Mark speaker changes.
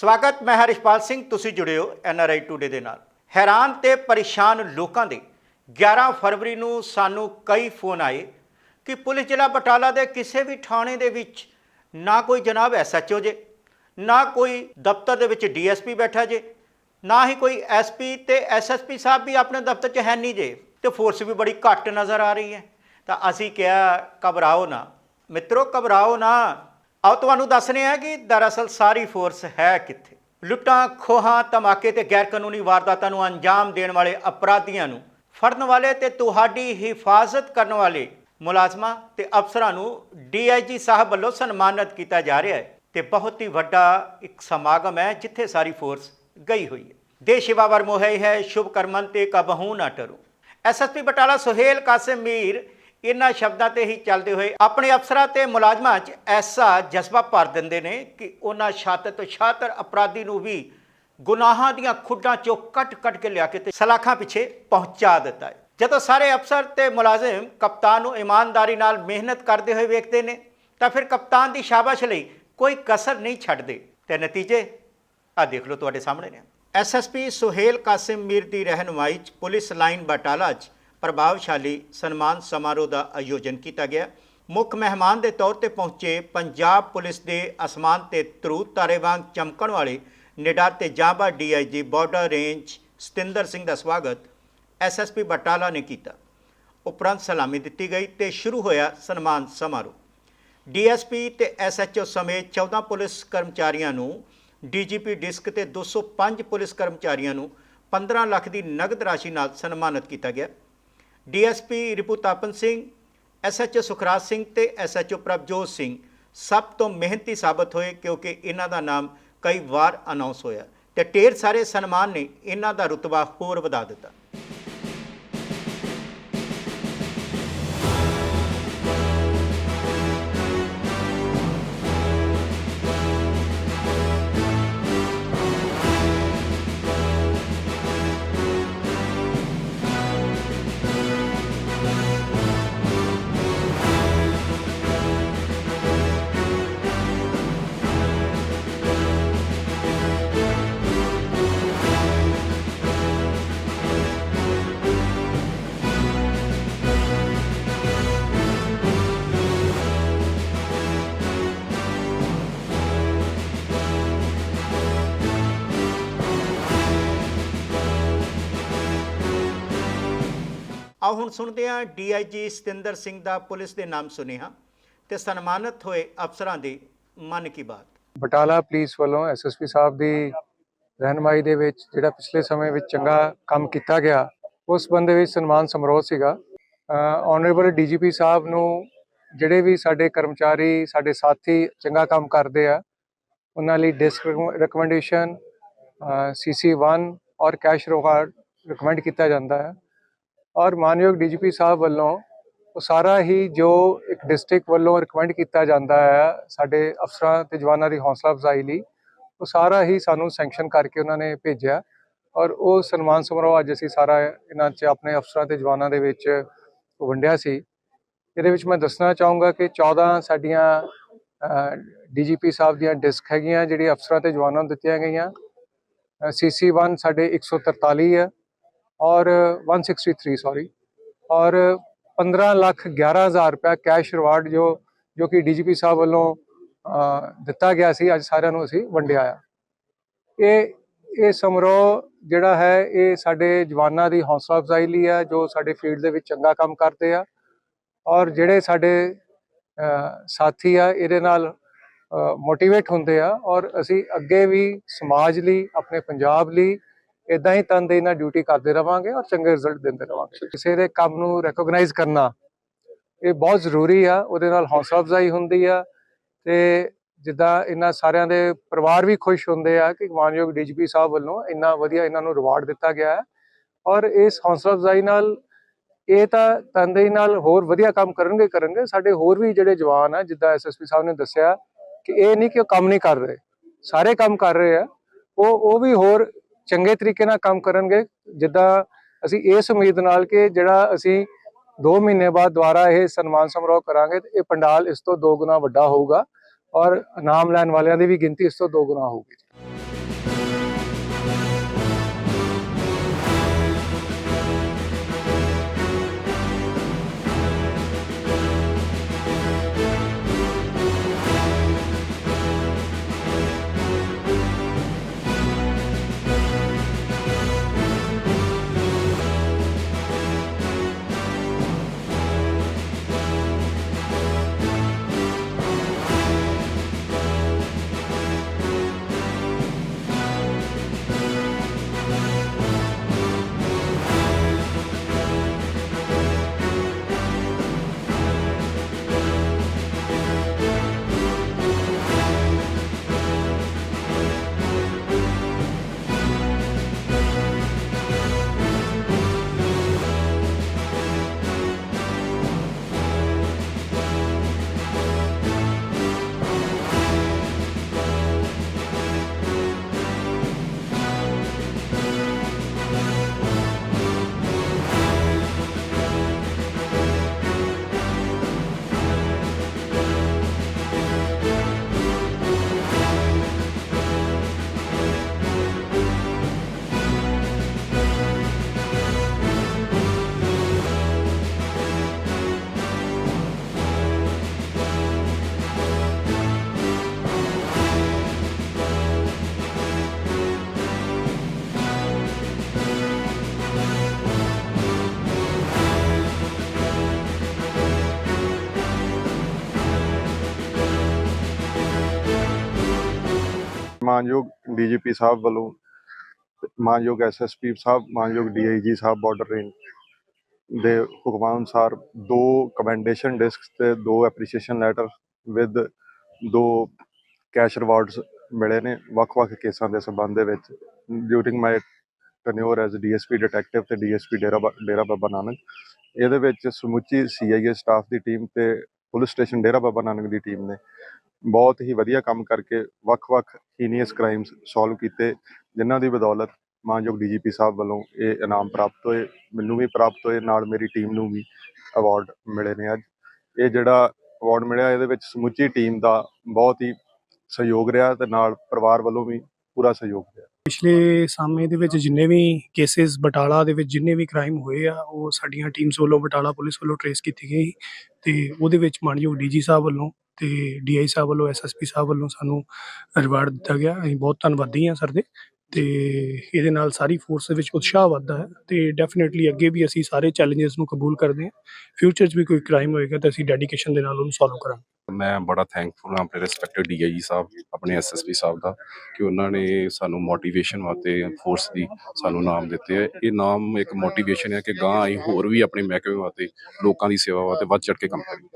Speaker 1: ਸਵਾਗਤ, ਮੈਂ ਹਰਿਸ਼ਪਾਲ ਸਿੰਘ, ਤੁਸੀਂ ਜੁੜੇ ਹੋ ਆਈ ਟੂਡੇ ਦੇ ਨਾਲ। ਹੈਰਾਨ ਤੇ ਪਰੇਸ਼ਾਨ ਲੋਕਾਂ ਦੇ 11 ਫਰਵਰੀ ਨੂੰ ਸਾਨੂੰ ਕਈ ਫੋਨ ਆਏ ਕਿ ਪੁਲਿਸ ਜ਼ਿਲ੍ਹਾ ਬਟਾਲਾ ਦੇ ਕਿਸੇ ਵੀ ਥਾਣੇ ਦੇ ਵਿੱਚ ਨਾ ਕੋਈ ਜਨਾਬ ਐਸਐਚਓ ਜੇ, ਨਾ ਕੋਈ ਦਫ਼ਤਰ ਦੇ ਵਿੱਚ ਡੀਐਸਪੀ ਬੈਠਾ ਜੇ, ਨਾ ਹੀ ਕੋਈ ਐਸਪੀ ਤੇ ਐਸਐਸਪੀ ਸਾਹਿਬ ਵੀ ਆਪਣੇ ਦਫ਼ਤਰ 'ਚ ਹੈ ਨਹੀਂ ਜੇ, ਤੇ ਫੋਰਸ ਵੀ ਬੜੀ ਘੱਟ ਨਜ਼ਰ ਆ ਰਹੀ ਹੈ। ਤਾਂ ਅਸੀਂ ਕਿਹਾ, ਘਬਰਾਓ ਨਾ। ਮਿੱਤਰੋ, ਘਬਰਾਓ ਨਾ। ਆਓ ਤੁਹਾਨੂੰ ਦੱਸ ਰਹੇ ਹਾਂ ਕਿ ਦਰਅਸਲ ਸਾਰੀ ਫੋਰਸ ਹੈ ਕਿੱਥੇ। ਲੁੱਟਾਂ, ਖੋਹਾਂ, ਧਮਾਕੇ ਤੇ ਗੈਰ ਕਾਨੂੰਨੀ ਵਾਰਦਾਤਾਂ ਨੂੰ ਅੰਜਾਮ ਦੇਣ ਵਾਲੇ ਅਪਰਾਧੀਆਂ ਨੂੰ ਫੜਨ ਵਾਲੇ ਤੇ ਤੁਹਾਡੀ ਹਿਫਾਜ਼ਤ ਕਰਨ ਵਾਲੇ ਮੁਲਾਜ਼ਮਾਂ ਤੇ ਅਫਸਰਾਂ ਨੂੰ ਡੀਆਈਜੀ ਸਾਹਿਬ ਵੱਲੋਂ ਸਨਮਾਨਿਤ ਕੀਤਾ ਜਾ ਰਿਹਾ ਹੈ ਤੇ ਬਹੁਤ ਹੀ ਵੱਡਾ ਇੱਕ ਸਮਾਗਮ ਹੈ ਜਿੱਥੇ ਸਾਰੀ ਫੋਰਸ ਗਈ ਹੋਈ ਹੈ। ਦੇਸ਼ ਸੇਵਾ ਵਰ ਹੈ ਸ਼ੁਭ ਕਰਮਨ ਤੇ ਕਬਹੂ ਨਾ ਟਰੂ। ਐਸਐਸਪੀ ਬਟਾਲਾ, ਸੁਹੇਲ ਕਾਸਿਮ ਮੀਰ ਇਹਨਾਂ ਸ਼ਬਦਾਂ ਤੇ ਹੀ ਚੱਲਦੇ ਹੋਏ ਆਪਣੇ ਅਫਸਰਾਂ ਤੇ ਮੁਲਾਜ਼ਮਾਂ 'ਚ ਐਸਾ ਜਜ਼ਬਾ ਭਰ ਦਿੰਦੇ ਨੇ ਕਿ ਉਹਨਾਂ ਛਾਤਰ ਤੋਂ ਛਾਤਰ ਅਪਰਾਧੀ ਨੂੰ ਵੀ ਗੁਨਾਹਾਂ ਦੀਆਂ ਖੁੱਡਾਂ ਚੋਂ ਕੱਟ-ਕੱਟ ਕੇ ਲਿਆ ਕੇ ਤੇ ਸਲਾਖਾਂ ਪਿੱਛੇ ਪਹੁੰਚਾ ਦਿੱਤਾ ਹੈ। ਜਦੋਂ ਸਾਰੇ ਅਫਸਰ ਤੇ ਮੁਲਾਜ਼ਮ ਕਪਤਾਨ ਨੂੰ ਇਮਾਨਦਾਰੀ ਨਾਲ ਮਿਹਨਤ ਕਰਦੇ ਹੋਏ ਵੇਖਦੇ ਨੇ, ਤਾਂ ਫਿਰ ਕਪਤਾਨ ਦੀ ਸ਼ਾਬਾਸ਼ ਲਈ ਕੋਈ ਕਸਰ ਨਹੀਂ ਛੱਡਦੇ। ਤੇ ਨਤੀਜੇ ਆ ਦੇਖ ਲਓ ਤੁਹਾਡੇ ਸਾਹਮਣੇ ਨੇ। ਐਸਐਸਪੀ ਸੁਹੇਲ ਕਾਸਿਮ ਮੀਰ ਦੀ ਰਹਿਨੁਮਾਈ 'ਚ ਪੁਲਿਸ ਲਾਈਨ ਬਟਾਲਾ 'ਚ ਪ੍ਰਭਾਵਸ਼ਾਲੀ ਸਨਮਾਨ ਸਮਾਰੋਹ ਦਾ ਆਯੋਜਨ ਕੀਤਾ ਗਿਆ। ਮੁੱਖ ਮਹਿਮਾਨ ਦੇ ਤੌਰ ਤੇ ਪਹੁੰਚੇ ਪੰਜਾਬ ਪੁਲਿਸ ਦੇ ਅਸਮਾਨ ਤੇ ਧਰੂ ਤਾਰੇ ਵਾਂਗ ਚਮਕਣ ਵਾਲੇ ਨਿਡਰ ਤੇ ਜਾਂਬਾ DIG border range Satinder Singh ਦਾ ਸਵਾਗਤ ਐਸਐਸਪੀ ਬਟਾਲਾ ਨੇ ਕੀਤਾ। ਉਪਰੰਤ ਸਲਾਮੀ ਦਿੱਤੀ ਗਈ ਤੇ ਸ਼ੁਰੂ ਹੋਇਆ ਸਨਮਾਨ ਸਮਾਰੋਹ। ਡੀਐਸਪੀ ਤੇ ਐਸਐਚਓ ਸਮੇਤ 14 ਪੁਲਿਸ ਕਰਮਚਾਰੀਆਂ ਨੂੰ, ਡੀਜੀਪੀ ਡਿਸਕ ਤੇ 205 ਪੁਲਿਸ ਕਰਮਚਾਰੀਆਂ ਨੂੰ 15 ਲੱਖ ਦੀ ਨਗਦ ਰਾਸ਼ੀ ਨਾਲ ਸਨਮਾਨਿਤ ਕੀਤਾ ਗਿਆ। ਡੀਐਸਪੀ ਰਿਪੂਤਾਪਨ ਸਿੰਘ, ਐਸਐਚਓ ਸੁਖਰਾਜ ਸਿੰਘ ਤੇ ਐਸਐਚਓ ਪ੍ਰਭਜੋਤ ਸਿੰਘ ਸਭ ਤੋਂ ਮਿਹਨਤੀ ਸਾਬਤ ਹੋਏ ਕਿਉਂਕਿ ਇਹਨਾਂ ਦਾ ਨਾਮ ਕਈ ਵਾਰ ਅਨਾਉਂਸ ਹੋਇਆ। ਤੇ ਢੇਰ ਸਾਰੇ ਸਨਮਾਨ ਨੇ ਇਹਨਾਂ ਦਾ ਰੁਤਬਾ ਹੋਰ ਵਧਾ ਦਿੱਤਾ। ਆਓ ਹੁਣ ਸੁਣਦੇ ਹਾਂ ਡੀਆਈਜੀ ਸਤਿੰਦਰ ਸਿੰਘ ਦਾ ਪੁਲਿਸ ਦੇ ਨਾਮ ਸੁਨੇਹਾ ਤੇ ਸਨਮਾਨਿਤ ਹੋਏ ਅਫਸਰਾਂ ਦੀ ਮਨ ਕੀ ਬਾਤ।
Speaker 2: ਬਟਾਲਾ ਪੁਲਿਸ ਵੱਲੋਂ ਐਸਐਸਪੀ ਸਾਹਿਬ ਦੀ ਰਹਿਨਮਾਈ ਦੇ ਵਿੱਚ ਜਿਹੜਾ ਪਿਛਲੇ ਸਮੇਂ ਵਿੱਚ ਚੰਗਾ ਕੰਮ ਕੀਤਾ ਗਿਆ, ਉਸ ਬੰਦੇ ਵਿੱਚ ਸਨਮਾਨ ਸਮਾਰੋਹ ਸੀਗਾ। ਆਨਰੇਬਲ ਡੀਜੀਪੀ ਸਾਹਿਬ ਨੂੰ ਜਿਹੜੇ ਵੀ ਸਾਡੇ ਕਰਮਚਾਰੀ, ਸਾਡੇ ਸਾਥੀ ਚੰਗਾ ਕੰਮ ਕਰਦੇ ਆ, ਉਹਨਾਂ ਲਈ ਡਿਸਕ ਰეკਮੈਂਡੇਸ਼ਨ ਸੀਸੀ 1 ਔਰ ਕੈਸ਼ ਰੋਗਾਰਡ ਰეკਮੈਂਡ ਕੀਤਾ ਜਾਂਦਾ ਹੈ। ਔਰ ਮਾਨਯੋਗ ਡੀਜੀਪੀ ਸਾਹਿਬ ਵੱਲੋਂ ਉਹ ਸਾਰਾ ਹੀ ਜੋ ਇੱਕ ਡਿਸਟ੍ਰਿਕਟ ਵੱਲੋਂ ਰეკਮੈਂਡ ਕੀਤਾ ਜਾਂਦਾ ਹੈ ਸਾਡੇ ਅਫਸਰਾਂ ਤੇ ਜਵਾਨਾਂ ਦੀ ਹੌਸਲਾ ਅਫਜ਼ਾਈ ਲਈ, ਉਹ ਸਾਰਾ ਹੀ ਸਾਨੂੰ ਸੈਂਕਸ਼ਨ ਕਰਕੇ ਉਹਨਾਂ ਨੇ ਭੇਜਿਆ। ਔਰ ਉਹ ਸਨਮਾਨ ਸਮਾਰੋਹ ਅੱਜ ਅਸੀਂ ਸਾਰਾ ਇਹਨਾਂ 'ਚ ਆਪਣੇ ਅਫਸਰਾਂ ਤੇ ਜਵਾਨਾਂ ਦੇ ਵਿੱਚ ਵੰਡਿਆ ਸੀ। ਇਹਦੇ ਵਿੱਚ ਮੈਂ ਦੱਸਣਾ ਚਾਹੂੰਗਾ ਕਿ 14 ਸਾਡੀਆਂ ਡੀਜੀਪੀ ਸਾਹਿਬ ਦੀਆਂ ਡਿਸਕ ਹੈਗੀਆਂ ਜਿਹੜੀ ਅਫਸਰਾਂ ਤੇ ਜਵਾਨਾਂ ਨੂੰ ਦਿੱਤੀਆਂ ਗਈਆਂ। ਸੀਸੀ 1 ਸਾਡੇ 143 ਹੈ। ਔਰ 163 ਸੌਰੀ ਔਰ 15 ਲੱਖ 11000 ਰੁਪਏ ਕੈਸ਼ ਰਿਵਾਰਡ ਜੋ ਜੋ ਕਿ ਡੀਜੀਪੀ ਸਾਹਿਬ ਵੱਲੋਂ ਦਿੱਤਾ ਗਿਆ ਸੀ, ਅੱਜ ਸਾਰਿਆਂ ਨੂੰ ਅਸੀਂ ਵੰਡਿਆ ਆ। ਇਹ ਇਹ ਸਮਾਰੋਹ ਜਿਹੜਾ ਹੈ, ਇਹ ਸਾਡੇ ਜਵਾਨਾਂ ਦੀ ਹੌਸਲਾ ਅਫਜ਼ਾਈ ਲਈ ਹੈ ਜੋ ਸਾਡੇ ਫੀਲਡ ਦੇ ਵਿੱਚ ਚੰਗਾ ਕੰਮ ਕਰਦੇ ਆ। ਔਰ ਜਿਹੜੇ ਸਾਡੇ ਸਾਥੀ ਆ, ਇਹਦੇ ਨਾਲ ਮੋਟੀਵੇਟ ਹੁੰਦੇ ਆ। ਔਰ ਅਸੀਂ ਅੱਗੇ ਵੀ ਸਮਾਜ ਲਈ, ਆਪਣੇ ਪੰਜਾਬ ਲਈ ਇਦਾਂ ਹੀ ਤਨਦੇਹੀ ਨਾਲ ਡਿਊਟੀ ਕਰਦੇ ਰਵਾਂਗੇ ਔਰ ਚੰਗੇ ਰਿਜ਼ਲਟ ਦਿੰਦੇ ਰਵਾਂਗੇ। ਕਿਸੇ ਦੇ ਕੰਮ ਨੂੰ ਰੈਕੋਗਨਾਈਜ਼ ਕਰਨਾ, ਇਹ ਬਹੁਤ ਜ਼ਰੂਰੀ ਆ, ਉਹਦੇ ਨਾਲ ਹੌਸਲਾ ਅਫਜ਼ਾਈ ਹੁੰਦੀ ਆ ਤੇ ਜਿੱਦਾਂ ਇਹਨਾਂ ਸਾਰਿਆਂ ਦੇ ਪਰਿਵਾਰ ਵੀ ਖੁਸ਼ ਹੁੰਦੇ ਆ ਕਿ ਮਾਨਯੋਗ ਡੀਜੀਪੀ ਸਾਹਿਬ ਵੱਲੋਂ ਇੰਨਾ ਵਧੀਆ ਇਹਨਾਂ ਨੂੰ ਰਿਵਾਰਡ ਦਿੱਤਾ ਗਿਆ ਹੈ ਔਰ ਇਸ ਹੌਸਲਾ ਅਫਜ਼ਾਈ ਨਾਲ ਇਹ ਤਾਂ ਤਨਦੇਹੀ ਨਾਲ ਹੋਰ ਵਧੀਆ ਕੰਮ ਕਰਨਗੇ ਕਰਨਗੇ, ਸਾਡੇ ਹੋਰ ਵੀ ਜਿਹੜੇ ਜਵਾਨ ਆ, ਜਿੱਦਾਂ ਐਸਐਸਪੀ ਸਾਹਿਬ ਨੇ ਦੱਸਿਆ ਕਿ ਇਹ ਨਹੀਂ ਕਿ ਉਹ ਕੰਮ ਨਹੀਂ ਕਰ ਰਹੇ, ਸਾਰੇ ਕੰਮ ਕਰ ਰਹੇ ਆ, ਉਹ ਉਹ ਵੀ ਹੋਰ ਚੰਗੇ ਤਰੀਕੇ ਨਾਲ ਕੰਮ ਕਰਨਗੇ, ਜਿੱਦਾਂ ਅਸੀਂ ਇਸ ਉਮੀਦ ਨਾਲ ਕਿ ਜਿਹੜਾ ਅਸੀਂ 2 ਮਹੀਨੇ ਬਾਅਦ ਦੁਬਾਰਾ ਇਹ ਸਨਮਾਨ ਸਮਾਰੋਹ ਕਰਾਂਗੇ, ਤੇ ਇਹ ਪੰਡਾਲ ਇਸ ਤੋਂ ਦੋ ਗੁਣਾ ਵੱਡਾ ਹੋਊਗਾ ਔਰ ਨਾਮ ਲੈਣ ਵਾਲਿਆਂ ਦੀ ਵੀ ਗਿਣਤੀ ਇਸ ਤੋਂ ਦੋ ਗੁਣਾ ਹੋਊਗੀ।
Speaker 3: ਮਾਨਯੋਗ ਡੀਜੀਪੀ ਸਾਹਿਬ ਵੱਲੋਂ ਤੇ ਮਾਨਯੋਗ ਐਸਐਸਪੀ ਸਾਹਿਬ, ਮਾਨਯੋਗ ਡੀਆਈਜੀ ਸਾਹਿਬ, ਬਾਰਡਰ ਰੇਂਜ ਦੇ ਹੁਕਮਾਂ ਅਨੁਸਾਰ ਦੋ ਕਮੈਂਡੇਸ਼ਨ ਡਿਸਕਸ ਤੇ ਦੋ ਐਪਰੀਸੀਏਸ਼ਨ ਲੈਟਰ ਵਿਦ ਦੋ ਕੈਸ਼ ਰਿਵਾਰਡਸ ਮਿਲੇ ਨੇ, ਵੱਖ-ਵੱਖ ਕੇਸਾਂ ਦੇ ਸਬੰਧ ਦੇ ਵਿੱਚ during my tenure as DSP detective ਤੇ ਡੀਐਸਪੀ ਡੇਰਾ ਬਾ- ਡੇਰਾ ਬਾਬਾ ਨਾਨਕ। ਇਹਦੇ ਵਿੱਚ ਸਮੁੱਚੀ ਸੀਆਈਏ ਸਟਾਫ ਦੀ ਟੀਮ ਤੇ ਪੁਲਿਸ ਸਟੇਸ਼ਨ ਡੇਰਾ ਬਾਬਾ ਨਾਨਕ ਦੀ ਟੀਮ ਨੇ। ਬਹੁਤ ਹੀ ਵਧੀਆ ਕੰਮ ਕਰਕੇ ਵੱਖ-ਵੱਖ ਹੀਨੀਅਸ ਕ੍ਰਾਈਮਸ ਸੋਲਵ ਕੀਤੇ, ਜਿਨ੍ਹਾਂ ਦੀ ਬਦੌਲਤ ਮਾਨਯੋਗ ਡੀਜੀਪੀ ਸਾਹਿਬ ਵੱਲੋਂ ਇਹ ਇਨਾਮ ਪ੍ਰਾਪਤ ਹੋਏ, ਮੈਨੂੰ ਵੀ ਪ੍ਰਾਪਤ ਹੋਏ, ਨਾਲ ਮੇਰੀ ਟੀਮ ਨੂੰ ਵੀ ਅਵਾਰਡ ਮਿਲੇ ਨੇ ਅੱਜ। ਇਹ ਜਿਹੜਾ ਅਵਾਰਡ ਮਿਲਿਆ, ਇਹਦੇ ਵਿੱਚ ਸਮੁੱਚੀ ਟੀਮ ਦਾ ਬਹੁਤ ਹੀ ਸਹਿਯੋਗ ਰਿਹਾ ਤੇ ਨਾਲ ਪਰਿਵਾਰ ਵੱਲੋਂ ਵੀ ਪੂਰਾ ਸਹਿਯੋਗ ਰਿਹਾ।
Speaker 4: ਪਿਛਲੇ ਸਮੇਂ ਦੇ ਵਿੱਚ ਜਿੰਨੇ ਵੀ ਕੇਸਿਸ ਬਟਾਲਾ ਦੇ ਵਿੱਚ ਜਿੰਨੇ ਵੀ ਕ੍ਰਾਈਮ ਹੋਏ ਆ, ਉਹ ਸਾਡੀਆਂ ਟੀਮਸ ਵੱਲੋਂ ਬਟਾਲਾ ਪੁਲਿਸ ਵੱਲੋਂ ਟਰੇਸ ਕੀਤੀ ਗਈ ਤੇ ਉਹਦੇ ਵਿੱਚ ਮਾਨਯੋਗ ਡੀਜੀ ਸਾਹਿਬ ਵੱਲੋਂ ਤੇ ਡੀਆਈ ਸਾਹਿਬ ਵੱਲੋਂ ਐਸਐਸਪੀ ਸਾਹਿਬ ਵੱਲੋਂ ਸਾਨੂੰ ਰਿਵਾਰਡ ਦਿੱਤਾ ਗਿਆ। ਅਸੀਂ ਬਹੁਤ ਧੰਨਵਾਦੀ ਹਾਂ ਸਰ ਦੇ ਤੇ ਇਹਦੇ ਨਾਲ ਸਾਰੀ ਫੋਰਸ ਦੇ ਵਿੱਚ ਉਤਸ਼ਾਹ ਵੱਧਦਾ ਹੈ ਤੇ ਡੈਫੀਨਿਟਲੀ ਅੱਗੇ ਵੀ ਅਸੀਂ ਸਾਰੇ ਚੈਲੰਜਸ ਨੂੰ ਕਬੂਲ ਕਰਦੇ ਹਾਂ। ਫਿਊਚਰ 'ਚ ਵੀ ਕੋਈ ਕ੍ਰਾਈਮ ਹੋਏਗਾ ਤਾਂ ਅਸੀਂ ਡੈਡੀਕੇਸ਼ਨ ਦੇ ਨਾਲ ਉਹਨੂੰ ਸੋਲਵ ਕਰਾਂਗੇ।
Speaker 5: ਮੈਂ ਬੜਾ ਥੈਂਕਫੁਲ ਹਾਂ ਆਪਣੇ ਰਿਸਪੈਕਟਡ ਡੀਆਈਜੀ ਸਾਹਿਬ, ਆਪਣੇ ਐਸਐਸਪੀ ਸਾਹਿਬ ਦਾ, ਕਿ ਉਹਨਾਂ ਨੇ ਸਾਨੂੰ ਮੋਟੀਵੇਸ਼ਨ ਵਾਸਤੇ ਫੋਰਸ ਦੀ ਸਾਨੂੰ ਨਾਮ ਦਿੱਤੇ ਹੈ ਇਹ ਨਾਮ ਇੱਕ ਮੋਟੀਵੇਸ਼ਨ ਹੈ ਕਿ ਗਾਂ ਆਈ ਹੋਰ ਵੀ ਆਪਣੇ ਮਹਿਕਮੇ ਵਾਸਤੇ, ਲੋਕਾਂ ਦੀ ਸੇਵਾ ਵਾਸਤੇ ਵੱਧ ਚੜ ਕੇ ਕੰਮ ਕਰੀਏ।